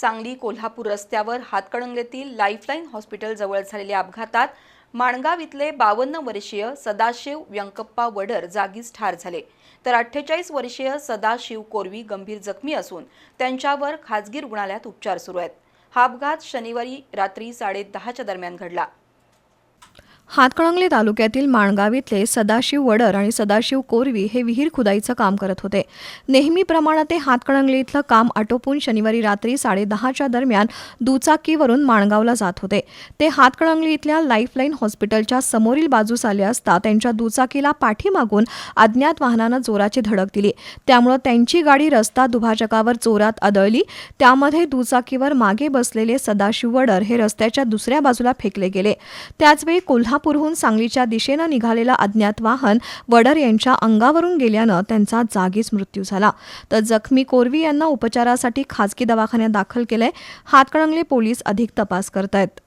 सांगली कोल्हापूर रस्त्यावर हातकणंगलेतील lifeline hospital जवळ झालेल्या अपघातात माणगाव इथले बावन्न वर्षीय सदाशिव व्यंकप्पा वडर जागीच ठार झाले. तर अठ्ठेचाळीस वर्षीय सदाशिव कोरवी गंभीर जखमी असून त्यांच्यावर खाजगी रुग्णालयात उपचार सुरू आहेत. हा अपघात शनिवारी रात्री साडेदहाच्या दरम्यान घडला. हातकणंगले तालुक्यातील माणगाव इथले सदाशिव वडर आणि सदाशिव कोरवी हे विहीर खुदाईचं काम करत होते. नेहमीप्रमाणे ते हातकणंगले इथलं काम आटोपून शनिवारी रात्री साडेदहाच्या दरम्यान दुचाकीवरून माणगावला जात होते. ते हातकणंगले इथल्या लाईफलाईन हॉस्पिटलच्या समोरील बाजूस आले असता त्यांच्या दुचाकीला पाठीमागून अज्ञात वाहनानं जोराची धडक दिली. त्यामुळं त्यांची गाडी रस्ता दुभाजकावर जोरात आदळली. त्यामध्ये दुचाकीवर मागे बसलेले सदाशिव वडर हे रस्त्याच्या दुसऱ्या बाजूला फेकले गेले. त्याचवेळी कोल्हा कोल्हापूरहून सांगलीच्या दिशेनं निघालेला अज्ञात वाहन वडर यांच्या अंगावरून गेल्यानं त्यांचा जागीच मृत्यू झाला. तर जखमी कोरवी यांना उपचारासाठी खासगी दवाखान्यात दाखल केलंय. हातकणंगले पोलीस अधिक तपास करतायत.